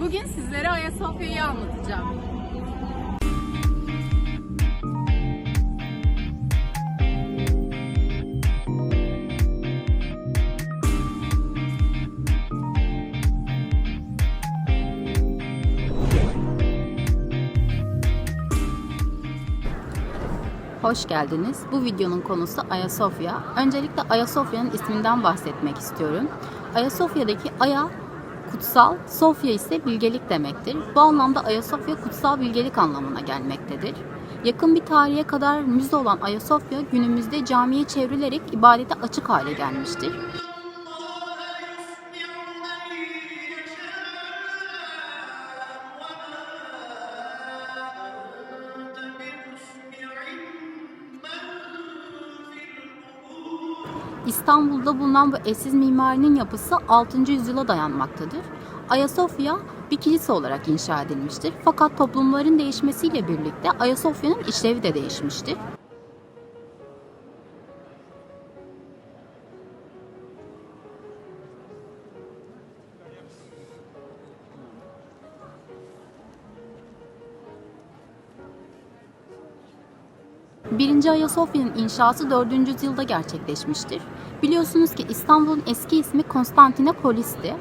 Bugün sizlere Ayasofya'yı anlatacağım. Hoş geldiniz. Bu videonun konusu Ayasofya. Öncelikle Ayasofya'nın isminden bahsetmek istiyorum. Ayasofya'daki Aya kutsal, Sofya ise bilgelik demektir. Bu anlamda Ayasofya kutsal bilgelik anlamına gelmektedir. Yakın bir tarihe kadar müze olan Ayasofya günümüzde camiye çevrilerek ibadete açık hale gelmiştir. İstanbul'da bulunan bu eşsiz mimarinin yapısı 6. yüzyıla dayanmaktadır. Ayasofya bir kilise olarak inşa edilmiştir. Fakat toplumların değişmesiyle birlikte Ayasofya'nın işlevi de değişmiştir. Birinci Ayasofya'nın inşası 4. yüzyılda gerçekleşmiştir. Biliyorsunuz ki İstanbul'un eski ismi Konstantinopolis'ti.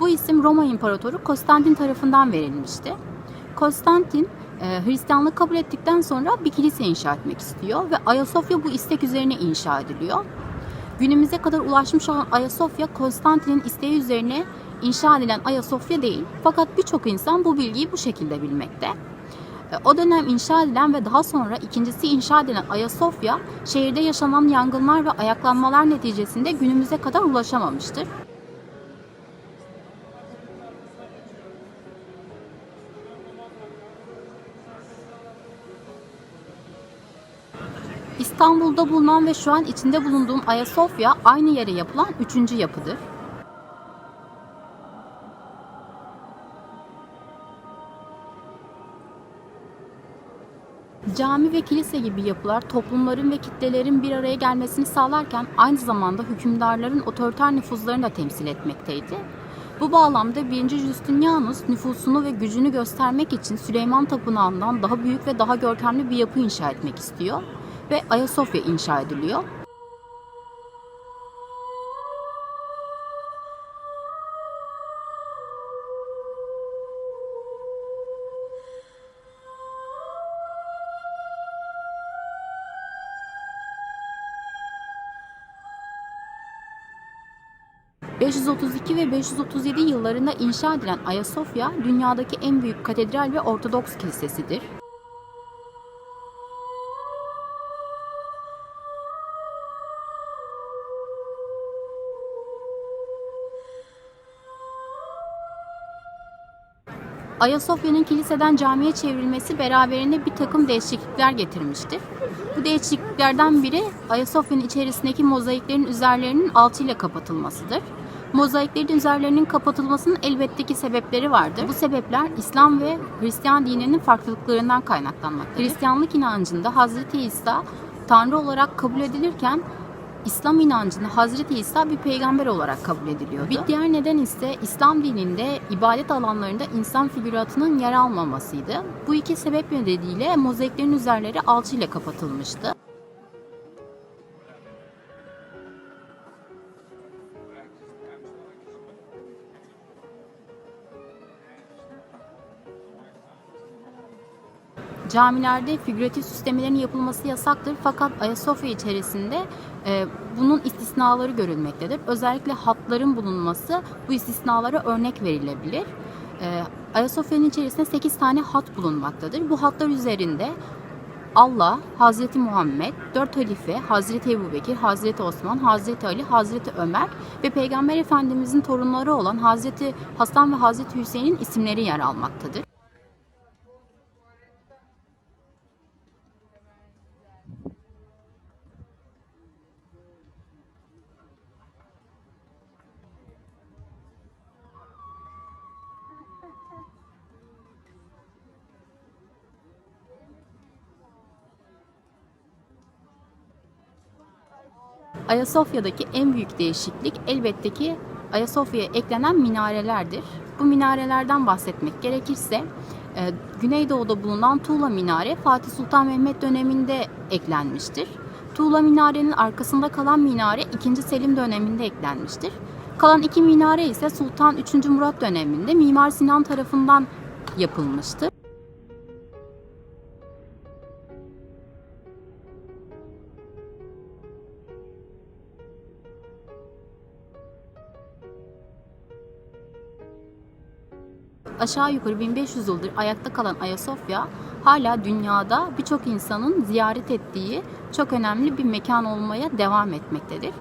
Bu isim Roma İmparatoru Konstantin tarafından verilmişti. Konstantin e, Hristiyanlığı kabul ettikten sonra bir kilise inşa etmek istiyor ve Ayasofya bu istek üzerine inşa ediliyor. Günümüze kadar ulaşmış olan Ayasofya Konstantin'in isteği üzerine inşa edilen Ayasofya değil. Fakat birçok insan bu bilgiyi bu şekilde bilmekte. E, O dönem inşa edilen ve daha sonra ikincisi inşa edilen Ayasofya, şehirde yaşanan yangınlar ve ayaklanmalar neticesinde günümüze kadar ulaşamamıştır. İstanbul'da bulunan ve şu an içinde bulunduğum Ayasofya aynı yere yapılan üçüncü yapıdır. Cami ve kilise gibi yapılar toplumların ve kitlelerin bir araya gelmesini sağlarken aynı zamanda hükümdarların otoriter nüfuzlarını da temsil etmekteydi. Bu bağlamda 1. Justinianus nüfusunu ve gücünü göstermek için Süleyman Tapınağı'ndan daha büyük ve daha görkemli bir yapı inşa etmek istiyor ve Ayasofya inşa ediliyor. ...532 ve 537 yıllarında inşa edilen Ayasofya... ...dünyadaki en büyük katedral ve Ortodoks kilisesidir. Ayasofya'nın kiliseden camiye çevrilmesi beraberinde bir takım değişiklikler getirmiştir. Bu değişikliklerden biri Ayasofya'nın içerisindeki mozaiklerin üzerlerinin altıyla kapatılmasıdır. Mozaiklerin üzerlerinin kapatılmasının elbette ki sebepleri vardır. Bu sebepler İslam ve Hristiyan dininin farklılıklarından kaynaklanmaktadır. Hristiyanlık inancında Hazreti İsa Tanrı olarak kabul edilirken İslam inancında Hazreti İsa bir peygamber olarak kabul ediliyordu. Bir diğer neden ise İslam dininde ibadet alanlarında insan figüratının yer almamasıydı. Bu iki sebep nedeniyle mozaiklerin üzerleri alçıyla kapatılmıştı. Camilerde figüratif süslemelerin yapılması yasaktır fakat Ayasofya içerisinde e, bunun istisnaları görülmektedir. Özellikle hatların bulunması bu istisnalara örnek verilebilir. E, Ayasofya'nın içerisinde 8 tane hat bulunmaktadır. Bu hatlar üzerinde Allah, Hazreti Muhammed, dört halife, Hazreti Ebubekir, Hazreti Osman, Hazreti Ali, Hazreti Ömer ve Peygamber Efendimizin torunları olan Hazreti Hasan ve Hazreti Hüseyin'in isimleri yer almaktadır. Ayasofya'daki en büyük değişiklik elbette ki Ayasofya'ya eklenen minarelerdir. Bu minarelerden bahsetmek gerekirse e, Güneydoğu'da bulunan Tuğla Minare Fatih Sultan Mehmet döneminde eklenmiştir. Tuğla Minare'nin arkasında kalan minare 2. Selim döneminde eklenmiştir. Kalan iki minare ise Sultan 3. Murat döneminde Mimar Sinan tarafından yapılmıştır. Aşağı yukarı 1500 yıldır ayakta kalan Ayasofya hala dünyada birçok insanın ziyaret ettiği çok önemli bir mekan olmaya devam etmektedir.